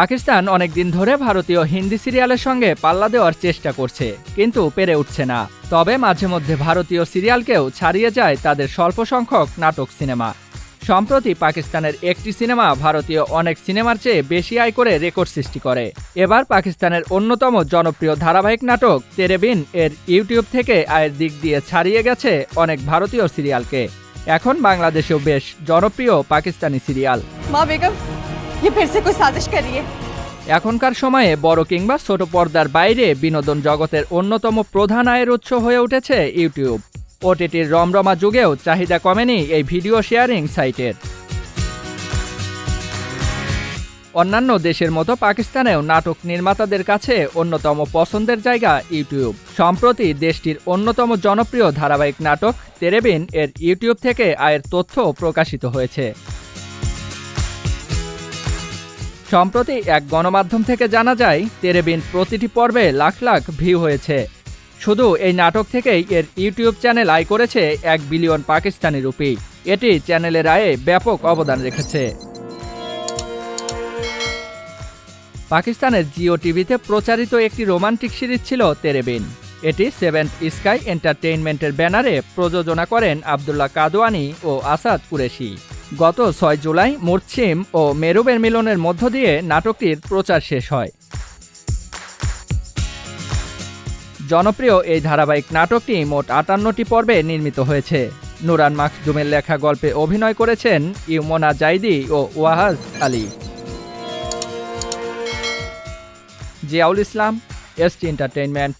পাকিস্তান অনেক দিন ধরে ভারতীয় হিন্দি সিরিয়ালের সঙ্গে পাল্লা দেওয়ার চেষ্টা করছে, কিন্তু পেরে উঠছে না। তবে মাঝে মধ্যে ভারতীয় সিরিয়ালকেও ছাড়িয়ে যায় তাদের স্বল্প সংখ্যক নাটক সিনেমা। সম্প্রতি পাকিস্তানের একটি সিনেমা ভারতীয় অনেক সিনেমার চেয়ে বেশি আয় করে রেকর্ড সৃষ্টি করে। এবার পাকিস্তানের অন্যতম জনপ্রিয় ধারাবাহিক নাটক তেরেবিন এর ইউটিউব থেকে আয়ের দিক দিয়ে ছাড়িয়ে গেছে অনেক ভারতীয় সিরিয়ালকে। এখন বাংলাদেশেও বেশ জনপ্রিয় পাকিস্তানি সিরিয়াল माँ बेगम ये फिर से कोई साजिश कर रही है এখনকার সময়ে বড় কিংবা ছোট পর্দার বাইরে বিনোদন জগতের অন্যতম প্রধান আয়ের উৎস হয়ে উঠেছে ইউটিউব ওটিটির রমরমা যুগেও চাহিদা কমেনি এই ভিডিও শেয়ারিং সাইটের অন্যান্য দেশের মতো পাকিস্তানেও নাটক নির্মাতাদের কাছে অন্যতম পছন্দের জায়গা ইউটিউব। সম্প্রতি দেশটির অন্যতম জনপ্রিয় ধারাবাহিক নাটক তেরেবিন এর ইউটিউব থেকে আয়ের তথ্য প্রকাশিত হয়েছে। সম্প্রতি এক গণমাধ্যম থেকে জানা যায়, তেরেবিন প্রতিটি পর্বে লাখ লাখ ভিউ হয়েছে। শুধু এই নাটক থেকেই এর ইউটিউব চ্যানেল আয় করেছে এক বিলিয়ন পাকিস্তানি রুপি। এটি চ্যানেলের আয়ে ব্যাপক অবদান রেখেছে। পাকিস্তানের জিও টিভিতে প্রচারিত একটি রোমান্টিক সিরিজ ছিল তেরেবিন। এটি সেভেন্থ স্কাই এন্টারটেইনমেন্টের ব্যানারে প্রযোজনা করেন আবদুল্লাহ কাদওয়ানি ও আসাদ কুরেশি। গত ছয় জুলাই মুরছিম ও মেরুবের মিলনের মধ্য দিয়ে নাটকটির প্রচার শেষ হয়। জনপ্রিয় এই ধারাবাহিক নাটকটি মোট আটান্নটি পর্বে নির্মিত হয়েছে। নুরান মাকদুমের লেখা গল্পে অভিনয় করেছেন ইউমনা জাইদি ও Wahaj Ali. Ziaul Islam ST entertainment.